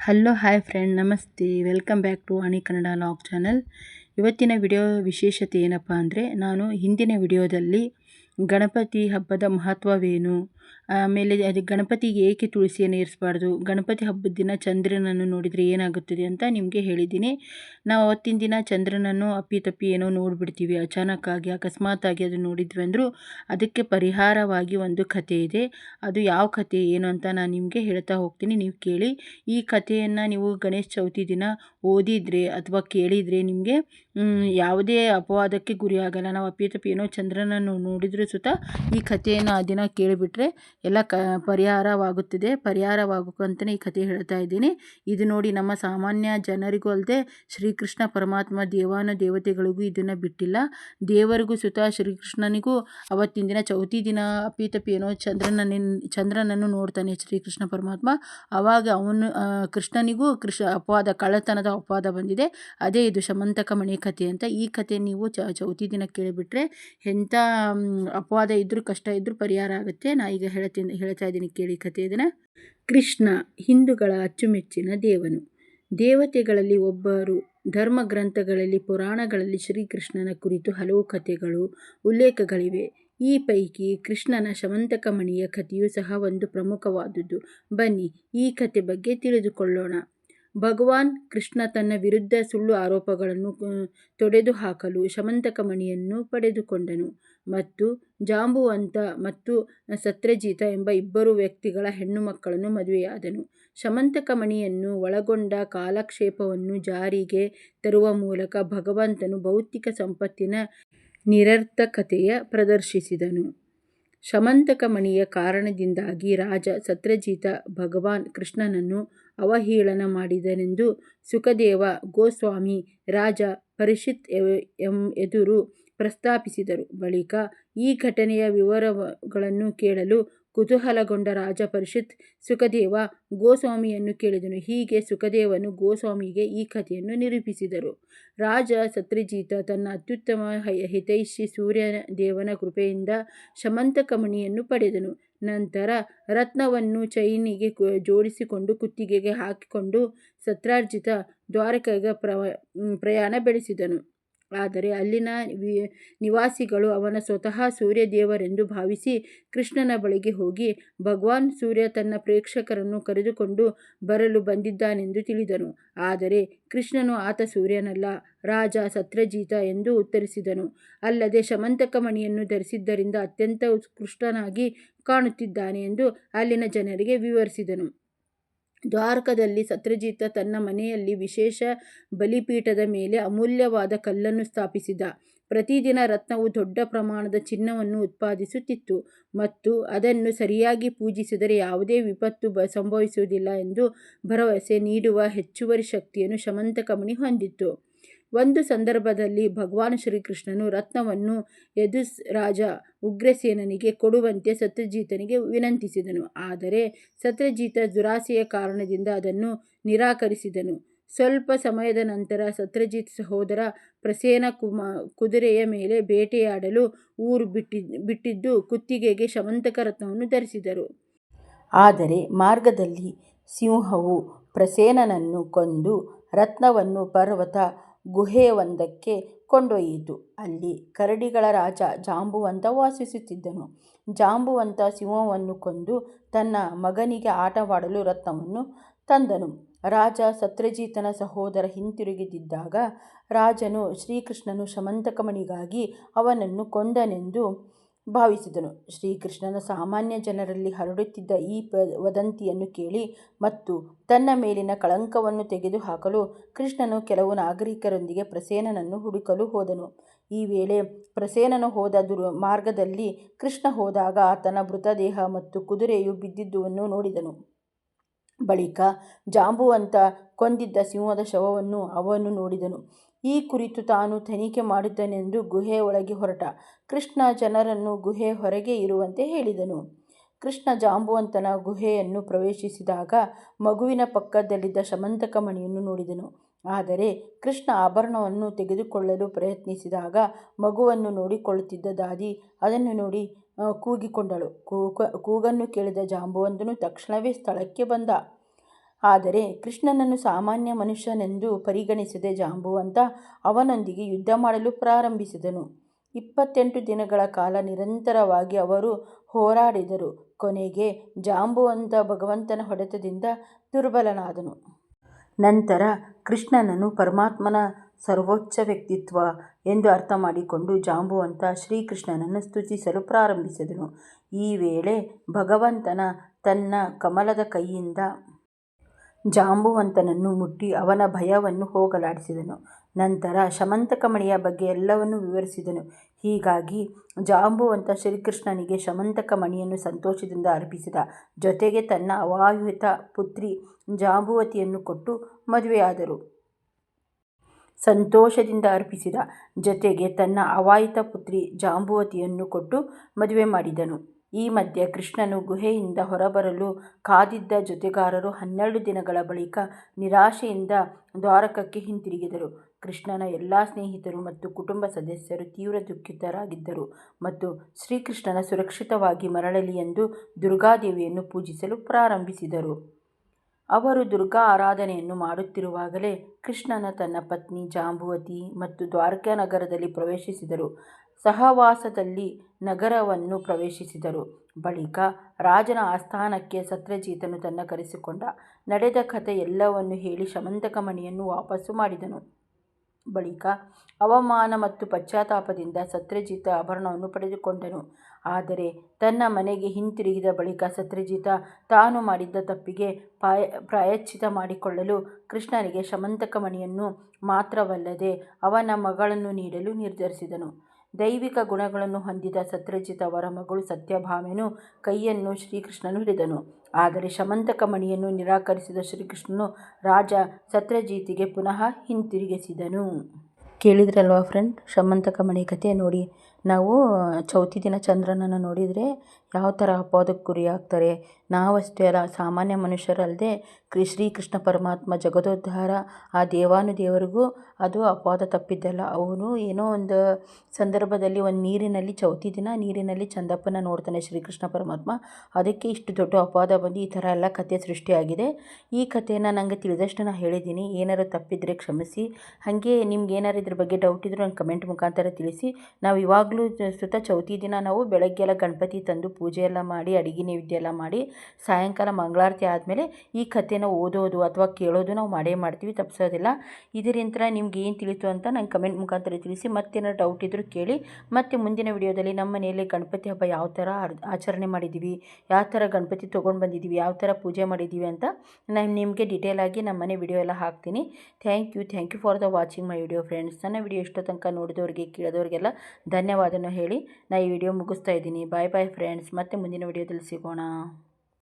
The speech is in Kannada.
ಹಲೋ ಹಾಯ್ ಫ್ರೆಂಡ್ ನಮಸ್ತೆ. Welcome back to Ani Kannada vlog channel ಇವತ್ತಿನ ವಿಡಿಯೋ ವಿಶೇಷತೆ ಏನಪ್ಪ ಅಂದರೆ, ನಾನು ಹಿಂದಿನ ವಿಡಿಯೋದಲ್ಲಿ ಗಣಪತಿ ಹಬ್ಬದ ಮಹತ್ವವೇನು ಆಮೇಲೆ ಅದು ಗಣಪತಿಗೆ ಏಕೆ ತುಳಸಿಯನ್ನು ಇರಿಸಬಾರ್ದು ಗಣಪತಿ ಹಬ್ಬದ ದಿನ ಚಂದ್ರನನ್ನು ನೋಡಿದರೆ ಏನಾಗುತ್ತದೆ ಅಂತ ನಿಮಗೆ ಹೇಳಿದ್ದೀನಿ. ನಾವು ಅವತ್ತಿನ ದಿನ ಚಂದ್ರನನ್ನು ಅಪ್ಪಿತಪ್ಪಿ ಏನೋ ನೋಡಿಬಿಡ್ತೀವಿ. ಅಚಾನಕ್ಕಾಗಿ, ಅಕಸ್ಮಾತಾಗಿ ಅದು ನೋಡಿದ್ವಿ ಅಂದರೂ ಅದಕ್ಕೆ ಪರಿಹಾರವಾಗಿ ಒಂದು ಕಥೆ ಇದೆ. ಅದು ಯಾವ ಕಥೆ, ಏನು ಅಂತ ನಾನು ನಿಮಗೆ ಹೇಳ್ತಾ ಹೋಗ್ತೀನಿ. ನೀವು ಕೇಳಿ. ಈ ಕಥೆಯನ್ನು ನೀವು ಗಣೇಶ ಚೌತಿ ದಿನ ಓದಿದರೆ ಅಥವಾ ಕೇಳಿದರೆ ನಿಮಗೆ ಯಾವುದೇ ಅಪವಾದಕ್ಕೆ ಗುರಿಯಾಗಲ್ಲ. ನಾವು ಅಪ್ಪಿತಪ್ಪಿ ಏನೋ ಚಂದ್ರನನ್ನು ನೋಡಿದರೂ ಸುತ ಈ ಕಥೆಯನ್ನು ಆ ದಿನ ಕೇಳಿಬಿಟ್ರೆ ಎಲ್ಲ ಕ, ಪರಿಹಾರವಾಗುತ್ತದೆ. ಅಂತಲೇ ಈ ಕಥೆ ಹೇಳ್ತಾ ಇದ್ದೀನಿ. ಇದು ನೋಡಿ ನಮ್ಮ ಸಾಮಾನ್ಯ ಜನರಿಗೂ ಅಲ್ಲದೆ ಶ್ರೀಕೃಷ್ಣ ಪರಮಾತ್ಮ ದೇವಾನು ದೇವತೆಗಳಿಗೂ ಇದನ್ನು ಬಿಟ್ಟಿಲ್ಲ. ದೇವರಿಗೂ ಸುತ ಶ್ರೀಕೃಷ್ಣನಿಗೂ ಅವತ್ತಿನ ದಿನ ಚೌತಿ ದಿನ ಅಪ್ಪಿತಪ್ಪಿ ಏನೋ ಚಂದ್ರನ ಚಂದ್ರನನ್ನು ನೋಡ್ತಾನೆ ಶ್ರೀಕೃಷ್ಣ ಪರಮಾತ್ಮ. ಆವಾಗ ಅವನು ಕೃಷ್ಣನಿಗೂ ಕೃಷ್ಣ ಅಪವಾದ, ಕಳ್ಳತನದ ಅಪವಾದ ಬಂದಿದೆ. ಅದೇ ಇದು ಶಮಂತಕ ಮಣಿ ಕಥೆ ಅಂತ. ಈ ಕಥೆ ನೀವು ಚ, ಚೌತಿ ದಿನ ಕೇಳಿಬಿಟ್ರೆ ಎಂಥ ಅಪವಾದ ಇದ್ದರೂ ಕಷ್ಟ ಇದ್ದರೂ ಪರಿಹಾರ ಆಗುತ್ತೆ. ನಾ ಈಗ ಹೇಳ್ತೀನಿ ಹೇಳ್ತಾ ಇದ್ದೀನಿ, ಕೇಳಿ ಕಥೆ ಇದನ್ನು. ಕೃಷ್ಣ ಹಿಂದೂಗಳ ಅಚ್ಚುಮೆಚ್ಚಿನ ದೇವನು. ದೇವತೆಗಳಲ್ಲಿ ಒಬ್ಬರು ಧರ್ಮ ಗ್ರಂಥಗಳಲ್ಲಿ ಪುರಾಣಗಳಲ್ಲಿ ಶ್ರೀಕೃಷ್ಣನ ಕುರಿತು ಹಲವು ಕಥೆಗಳು, ಉಲ್ಲೇಖಗಳಿವೆ. ಈ ಪೈಕಿ ಕೃಷ್ಣನ ಶಮಂತಕ ಮಣಿಯ ಕಥೆಯೂ ಸಹ ಒಂದು ಪ್ರಮುಖವಾದುದು ಬನ್ನಿ ಈ ಕಥೆ ಬಗ್ಗೆ ತಿಳಿದುಕೊಳ್ಳೋಣ. ಭಗವಾನ್ ಕೃಷ್ಣ ತನ್ನ ವಿರುದ್ಧ ಸುಳ್ಳು ಆರೋಪಗಳನ್ನು ತೊಡೆದುಹಾಕಲು ಶಮಂತಕ ಮಣಿಯನ್ನು ಪಡೆದುಕೊಂಡನು. ಮತ್ತು ಜಾಂಬುವಂತ ಮತ್ತು ಸತ್ರಜಿತ ಎಂಬ ಇಬ್ಬರು ವ್ಯಕ್ತಿಗಳ ಹೆಣ್ಣು ಮಕ್ಕಳನ್ನು ಮದುವೆಯಾದನು. ಶಮಂತಕ ಮಣಿಯನ್ನು ಒಳಗೊಂಡ ಕಾಲಕ್ಷೇಪವನ್ನು ಜಾರಿಗೆ ತರುವ ಮೂಲಕ ಭಗವಂತನು ಭೌತಿಕ ಸಂಪತ್ತಿನ ನಿರರ್ಥಕತೆಯ ಪ್ರದರ್ಶಿಸಿದನು. ಶಮಂತಕಮಣಿಯ ಕಾರಣದಿಂದಾಗಿ ರಾಜ ಸತ್ಯಜಿತ ಭಗವಾನ್ ಕೃಷ್ಣನನ್ನು ಅವಹೇಳನ ಮಾಡಿದನೆಂದು ಸುಖದೇವ ಗೋಸ್ವಾಮಿ ರಾಜ ಪರೀಕ್ಷಿತ್ ಎದುರು ಪ್ರಸ್ತಾಪಿಸಿದರು. ಬಳಿಕ ಈ ಘಟನೆಯ ವಿವರಗಳನ್ನು ಕೇಳಲು ಕುತೂಹಲಗೊಂಡ ರಾಜ ಪರಿಷತ್ ಸುಖದೇವ ಗೋಸ್ವಾಮಿಯನ್ನು ಕೇಳಿದನು. ಹೀಗೆ ಸುಖದೇವನು ಗೋಸ್ವಾಮಿಗೆ ಈ ಕಥೆಯನ್ನು ನಿರೂಪಿಸಿದರು. ರಾಜ ಸತ್ರಿಜೀತ ತನ್ನ ಅತ್ಯುತ್ತಮ ಹಿತೈಷಿ ಸೂರ್ಯದೇವನ ಕೃಪೆಯಿಂದ ಶಮಂತಕ ಮಣಿಯನ್ನು ಪಡೆದನು. ನಂತರ ರತ್ನವನ್ನು ಚೈನಿಗೆ ಜೋಡಿಸಿಕೊಂಡು ಕುತ್ತಿಗೆಗೆ ಹಾಕಿಕೊಂಡು ಸತ್ರಾರ್ಜಿತ ದ್ವಾರಕೆಗೆ ಪ್ರಯಾಣ ಬೆಳೆಸಿದನು. ಆದರೆ ಅಲ್ಲಿನ ನಿವಾಸಿಗಳು ಅವನ ಸ್ವತಃ ಸೂರ್ಯದೇವರೆಂದು ಭಾವಿಸಿ ಕೃಷ್ಣನ ಬಳಿಗೆ ಹೋಗಿ ಭಗವಾನ್ ಸೂರ್ಯ ತನ್ನ ಪ್ರೇಕ್ಷಕರನ್ನು ಕರೆದುಕೊಂಡು ಬರಲು ಬಂದಿದ್ದಾನೆಂದು ತಿಳಿದನು ಆದರೆ ಕೃಷ್ಣನು ಆತ ಸೂರ್ಯನಲ್ಲ, ರಾಜ ಸತ್ರಜೀತ ಎಂದು ಉತ್ತರಿಸಿದನು. ಅಲ್ಲದೆ ಶಮಂತಕ ಮಣಿಯನ್ನು ಧರಿಸಿದ್ದರಿಂದ ಅತ್ಯಂತ ಉತ್ಕೃಷ್ಟನಾಗಿ ಕಾಣುತ್ತಿದ್ದಾನೆ ಎಂದು ಅಲ್ಲಿನ ಜನರಿಗೆ ವಿವರಿಸಿದನು. ದ್ವಾರಕದಲ್ಲಿ ಸತ್ಯಜಿತ್ ತನ್ನ ಮನೆಯಲ್ಲಿ ವಿಶೇಷ ಬಲಿಪೀಠದ ಮೇಲೆ ಅಮೂಲ್ಯವಾದ ಕಲ್ಲನ್ನು ಸ್ಥಾಪಿಸಿದ. ಪ್ರತಿದಿನ ರತ್ನವು ದೊಡ್ಡ ಪ್ರಮಾಣದ ಚಿನ್ನವನ್ನು ಉತ್ಪಾದಿಸುತ್ತಿತ್ತು ಮತ್ತು ಅದನ್ನು ಸರಿಯಾಗಿ ಪೂಜಿಸಿದರೆ ಯಾವುದೇ ವಿಪತ್ತು ಬ ಸಂಭವಿಸುವುದಿಲ್ಲ ಎಂದು ಭರವಸೆ ನೀಡುವ ಹೆಚ್ಚುವರಿ ಶಕ್ತಿಯನ್ನು ಶಮಂತಕಮಣಿ ಹೊಂದಿತ್ತು. ಒಂದು ಸಂದರ್ಭದಲ್ಲಿ ಭಗವಾನ್ ಶ್ರೀಕೃಷ್ಣನು ರತ್ನವನ್ನು ಯದುಸ್ ರಾಜ ಉಗ್ರಸೇನನಿಗೆ ಕೊಡುವಂತೆ ಸತ್ಯಜೀತನಿಗೆ ವಿನಂತಿಸಿದನು. ಆದರೆ ಸತ್ಯಜೀತ ದುರಾಸೆಯ ಕಾರಣದಿಂದ ಅದನ್ನು ನಿರಾಕರಿಸಿದನು. ಸ್ವಲ್ಪ ಸಮಯದ ನಂತರ ಸತ್ಯಜಿತ್ ಸಹೋದರ ಪ್ರಸೇನ ಕುಮ ಕುದುರೆಯ ಮೇಲೆ ಬೇಟೆಯಾಡಲು ಊರು ಬಿಟ್ಟಿ ಬಿಟ್ಟಿದ್ದು ಕುತ್ತಿಗೆಗೆ ಶಮಂತಕ ರತ್ನವನ್ನು ಧರಿಸಿದರು. ಆದರೆ ಮಾರ್ಗದಲ್ಲಿ ಸಿಂಹವು ಪ್ರಸೇನನನ್ನು ಕೊಂದು ರತ್ನವನ್ನು ಪರ್ವತ ಗುಹೆಯೊಂದಕ್ಕೆ ಕೊಂಡೊಯ್ಯಿತು. ಅಲ್ಲಿ ಕರಡಿಗಳ ರಾಜ ಜಾಂಬುವಂತ ವಾಸಿಸುತ್ತಿದ್ದನು. ಜಾಂಬುವಂತ ಸಿಂಹವನ್ನು ಕೊಂದು ತನ್ನ ಮಗನಿಗೆ ಆಟವಾಡಲು ರತ್ನವನ್ನು ತಂದನು. ರಾಜ ಸತ್ಯಜಿತನ ಸಹೋದರ ಹಿಂತಿರುಗಿದಾಗ ರಾಜನು ಶ್ರೀಕೃಷ್ಣನು ಶಮಂತಕಮಣಿಗಾಗಿ ಅವನನ್ನು ಕೊಂದನೆಂದು ಭಾವಿಸಿದನು. ಶ್ರೀಕೃಷ್ಣನ ಸಾಮಾನ್ಯ ಜನರಲ್ಲಿ ಹರಡುತ್ತಿದ್ದ ಈ ವದಂತಿಯನ್ನು ಕೇಳಿ ಮತ್ತು ತನ್ನ ಮೇಲಿನ ಕಳಂಕವನ್ನು ತೆಗೆದುಹಾಕಲು ಕೃಷ್ಣನು ಕೆಲವು ನಾಗರಿಕರೊಂದಿಗೆ ಪ್ರಸೇನನನ್ನು ಹುಡುಕಲು ಹೋದನು. ಈ ವೇಳೆ ಪ್ರಸೇನನು ಹೋದ ದುರ್, ಮಾರ್ಗದಲ್ಲಿ ಕೃಷ್ಣ ಹೋದಾಗ ಆತನ ಮೃತದೇಹ ಮತ್ತು ಕುದುರೆಯು ಬಿದ್ದಿದ್ದುವನ್ನು ನೋಡಿದನು. ಬಳಿಕ ಜಾಂಬುವಂತ ಕೊಂದಿದ್ದ ಸಿಂಹದ ಶವವನ್ನು ಅವನು ನೋಡಿದನು. ಈ ಕುರಿತು ತಾನು ತನಿಖೆ ಮಾಡಿದ್ದನೆಂದು ಗುಹೆ ಒಳಗೆ ಹೊರಟ. ಕೃಷ್ಣ ಜನರನ್ನು ಗುಹೆ ಹೊರಗೆ ಇರುವಂತೆ ಹೇಳಿದನು. ಕೃಷ್ಣ ಜಾಂಬುವಂತನ ಗುಹೆಯನ್ನು ಪ್ರವೇಶಿಸಿದಾಗ ಮಗುವಿನ ಪಕ್ಕದಲ್ಲಿದ್ದ ಶಮಂತಕ ಮಣಿಯನ್ನು ನೋಡಿದನು. ಆದರೆ ಕೃಷ್ಣ ಆಭರಣವನ್ನು ತೆಗೆದುಕೊಳ್ಳಲು ಪ್ರಯತ್ನಿಸಿದಾಗ ಮಗುವನ್ನು ನೋಡಿಕೊಳ್ಳುತ್ತಿದ್ದ ದಾದಿ ಅದನ್ನು ನೋಡಿ ಕೂಗಿಕೊಂಡಳು. ಕೂಗ ಕೂಗನ್ನು ಕೇಳಿದ ಜಾಂಬುವಂತನು ತಕ್ಷಣವೇ ಸ್ಥಳಕ್ಕೆ ಬಂದ. ಆದರೆ ಕೃಷ್ಣನನ್ನು ಸಾಮಾನ್ಯ ಮನುಷ್ಯನೆಂದು ಪರಿಗಣಿಸದೆ ಜಾಂಬುವಂತ ಅವನೊಂದಿಗೆ ಯುದ್ಧ ಮಾಡಲು ಪ್ರಾರಂಭಿಸಿದನು. ಇಪ್ಪತ್ತೆಂಟು ದಿನಗಳ ಕಾಲ ನಿರಂತರವಾಗಿ ಅವರು ಹೋರಾಡಿದರು. ಕೊನೆಗೆ ಜಾಂಬುವಂತ ಭಗವಂತನ ಹೊಡೆತದಿಂದ ದುರ್ಬಲನಾದನು. ನಂತರ ಕೃಷ್ಣನನ್ನು ಪರಮಾತ್ಮನ ಸರ್ವೋಚ್ಚ ವ್ಯಕ್ತಿತ್ವ ಎಂದು ಅರ್ಥ ಮಾಡಿಕೊಂಡು ಜಾಂಬುವಂತ ಶ್ರೀಕೃಷ್ಣನನ್ನು ಸ್ತುತಿಸಲು ಪ್ರಾರಂಭಿಸಿದನು. ಈ ವೇಳೆ ಭಗವಂತನ ತನ್ನ ಕಮಲದ ಕೈಯಿಂದ ಜಾಂಬುವಂತನನ್ನು ಮುಟ್ಟಿ ಅವನ ಭಯವನ್ನು ಹೋಗಲಾಡಿಸಿದನು. ನಂತರ ಶಮಂತಕಮಣಿಯ ಬಗ್ಗೆ ಎಲ್ಲವನ್ನೂ ವಿವರಿಸಿದನು. ಹೀಗಾಗಿ ಜಾಂಬುವಂತ ಶ್ರೀಕೃಷ್ಣನಿಗೆ ಶಮಂತಕ ಮಣಿಯನ್ನು ಸಂತೋಷದಿಂದ ಅರ್ಪಿಸಿದ. ಜೊತೆಗೆ ತನ್ನ ಅವಿವಾಹಿತ ಪುತ್ರಿ ಜಾಂಬುವತಿಯನ್ನು ಕೊಟ್ಟು ಮದುವೆಯಾದರು. ಸಂತೋಷದಿಂದ ಅರ್ಪಿಸಿದ. ಜೊತೆಗೆ ತನ್ನ ಅವಾಯಿತ ಪುತ್ರಿ ಜಾಂಬುವತಿಯನ್ನು ಕೊಟ್ಟು ಮದುವೆ ಮಾಡಿದನು. ಈ ಮಧ್ಯೆ ಕೃಷ್ಣನು ಗುಹೆಯಿಂದ ಹೊರಬರಲು ಕಾದಿದ್ದ ಜೊತೆಗಾರರು ಹನ್ನೆರಡು ದಿನಗಳ ಬಳಿಕ ನಿರಾಶೆಯಿಂದ ದ್ವಾರಕಕ್ಕೆ ಹಿಂತಿರುಗಿದರು. ಕೃಷ್ಣನ ಎಲ್ಲ ಸ್ನೇಹಿತರು ಮತ್ತು ಕುಟುಂಬ ಸದಸ್ಯರು ತೀವ್ರ ದುಃಖಿತರಾಗಿದ್ದರು ಮತ್ತು ಶ್ರೀಕೃಷ್ಣನ ಸುರಕ್ಷಿತವಾಗಿ ಮರಳಲಿ ಎಂದು ದುರ್ಗಾದೇವಿಯನ್ನು ಪೂಜಿಸಲು ಪ್ರಾರಂಭಿಸಿದರು. ಅವರು ದುರ್ಗಾ ಆರಾಧನೆಯನ್ನು ಮಾಡುತ್ತಿರುವಾಗಲೇ ಕೃಷ್ಣನ ತನ್ನ ಪತ್ನಿ ಜಾಂಬುವತಿ ಮತ್ತು ದ್ವಾರಕಾನಗರದಲ್ಲಿ ಪ್ರವೇಶಿಸಿದರು. ಸಹವಾಸದಲ್ಲಿ ನಗರವನ್ನು ಪ್ರವೇಶಿಸಿದರು. ಬಳಿಕ ರಾಜನ ಆಸ್ಥಾನಕ್ಕೆ ಸತ್ಯಜಿತನು ತನ್ನ ಕರೆಸಿಕೊಂಡ. ನಡೆದ ಕಥೆ ಎಲ್ಲವನ್ನು ಹೇಳಿ ಶಮಂತಕಮಣಿಯನ್ನು ವಾಪಸ್ಸು ವಾಪಸು ಮಾಡಿದನು. ಬಳಿಕ ಅವಮಾನ ಮತ್ತು ಪಶ್ಚಾತ್ತಾಪದಿಂದ ಸತ್ಯಜೀತ ಆಭರಣವನ್ನು ಪಡೆದುಕೊಂಡನು. ಆದರೆ ತನ್ನ ಮನೆಗೆ ಹಿಂತಿರುಗಿದ ಬಳಿಕ ಸತ್ಯಜಿತ್ ತಾನು ಮಾಡಿದ ತಪ್ಪಿಗೆ ಪಾಯ ಪ್ರಾಯಶ್ಚಿತ್ತ ಮಾಡಿಕೊಳ್ಳಲು ಕೃಷ್ಣನಿಗೆ ಶಮಂತಕ ಮಣಿಯನ್ನು ಮಾತ್ರವಲ್ಲದೆ ಅವನ ಮಗಳನ್ನು ನೀಡಲು ನಿರ್ಧರಿಸಿದನು. ದೈವಿಕ ಗುಣಗಳನ್ನು ಹೊಂದಿದ ಸತ್ಯಜಿತ್ ಅವರ ಮಗಳು ಸತ್ಯಭಾಮೆನು ಕೈಯನ್ನು ಶ್ರೀಕೃಷ್ಣನು ಹಿಡಿದನು. ಆದರೆ ಶಮಂತಕ ಮಣಿಯನ್ನು ನಿರಾಕರಿಸಿದ ಶ್ರೀಕೃಷ್ಣನು ರಾಜ ಸತ್ಯಜಿತಿಗೆ ಪುನಃ ಹಿಂತಿರುಗಿಸಿದನು. ಕೇಳಿದ್ರಲ್ವಾ ಫ್ರೆಂಡ್ ಶಮಂತಕ ಮಣಿ ಕಥೆ ನೋಡಿ ನಾವು ಚೌತಿ ದಿನ ಚಂದ್ರನನ್ನು ನೋಡಿದರೆ ಯಾವ ಥರ ಅಪವಾದಕ್ಕೆ ಗುರಿಯಾಗ್ತಾರೆ. ನಾವಷ್ಟೇ ಅಲ್ಲ, ಸಾಮಾನ್ಯ ಮನುಷ್ಯರಲ್ಲದೆ ಶ್ರೀಕೃಷ್ಣ ಪರಮಾತ್ಮ ಜಗದೋದ್ಧಾರ ಆ ದೇವಾನುದೇವರಿಗೂ ಅದು ಅಪವಾದ ತಪ್ಪಿದ್ದಲ್ಲ. ಅವನು ಏನೋ ಒಂದು ಸಂದರ್ಭದಲ್ಲಿ ಒಂದು ನೀರಿನಲ್ಲಿ, ಚೌತಿ ದಿನ ನೀರಿನಲ್ಲಿ ಚಂದಪ್ಪನ ನೋಡ್ತಾನೆ ಶ್ರೀಕೃಷ್ಣ ಪರಮಾತ್ಮ. ಅದಕ್ಕೆ ಇಷ್ಟು ದೊಡ್ಡ ಅಪವಾದ ಬಂದು ಈ ಥರ ಎಲ್ಲ ಕಥೆ ಸೃಷ್ಟಿಯಾಗಿದೆ. ಈ ಕಥೆನ ನನಗೆ ತಿಳಿದಷ್ಟು ನಾನು ಹೇಳಿದ್ದೀನಿ. ಏನಾರು ತಪ್ಪಿದ್ರೆ ಕ್ಷಮಿಸಿ. ಹಾಗೆ ನಿಮ್ಗೆ ಏನಾರು ಇದ್ರ ಬಗ್ಗೆ ಡೌಟ್ ಇದ್ದರೂ ನಂಗೆ ಕಮೆಂಟ್ ಮುಖಾಂತರ ತಿಳಿಸಿ. ನಾವು ಇವಾಗಲೂ ಸುತ ಚೌತಿ ದಿನ ನಾವು ಬೆಳಗ್ಗೆ ಎಲ್ಲ ಗಣಪತಿ ತಂದು ಪೂಜೆ ಎಲ್ಲ ಮಾಡಿ ಅಡಿಗೆ ನೈವೇದ್ಯ ಎಲ್ಲ ಮಾಡಿ ಸಾಯಂಕಾಲ ಮಂಗಳಾರತಿ ಆದಮೇಲೆ ಈ ಕಥೆನ ಓದೋದು ಅಥವಾ ಕೇಳೋದು ನಾವು ಮಾಡೇ ಮಾಡ್ತೀವಿ ತಪ್ಪಿಸೋದಿಲ್ಲ. ಇದರಿಂದ ನಿಮ್ಗೆ ಏನು ತಿಳಿತು ಅಂತ ನಂಗೆ ಕಮೆಂಟ್ ಮುಖಾಂತರ ತಿಳಿಸಿ. ಮತ್ತೇನೋ ಡೌಟ್ ಇದ್ದರೂ ಕೇಳಿ. ಮತ್ತು ಮುಂದಿನ ವಿಡಿಯೋದಲ್ಲಿ ನಮ್ಮ ಮನೆಯಲ್ಲಿ ಗಣಪತಿ ಹಬ್ಬ ಯಾವ ಥರ ಆಚರಣೆ ಮಾಡಿದ್ದೀವಿ, ಯಾವ ಥರ ಗಣಪತಿ ತೊಗೊಂಡು ಬಂದಿದ್ದೀವಿ, ಯಾವ ಥರ ಪೂಜೆ ಮಾಡಿದ್ದೀವಿ ಅಂತ ನಾನು ನಿಮಗೆ ಡಿಟೇಲ್ ಆಗಿ ನಮ್ಮ ಮನೆ ವಿಡಿಯೋ ಎಲ್ಲ ಹಾಕ್ತೀನಿ. Thank you thank you for the watching my video friends. ನನ್ನ ವಿಡಿಯೋ ಇಷ್ಟೋ ತನಕ ನೋಡಿದವರಿಗೆ ಕೇಳಿದವರಿಗೆಲ್ಲ ಧನ್ಯವಾದನ ಹೇಳಿ ನಾನು ಈ ವಿಡಿಯೋ ಮುಗಿಸ್ತಾ ಇದ್ದೀನಿ. Bye bye friends. ಮತ್ತೆ ಮುಂದಿನ ವಿಡಿಯೋದಲ್ಲಿ ಸಿಗೋಣ.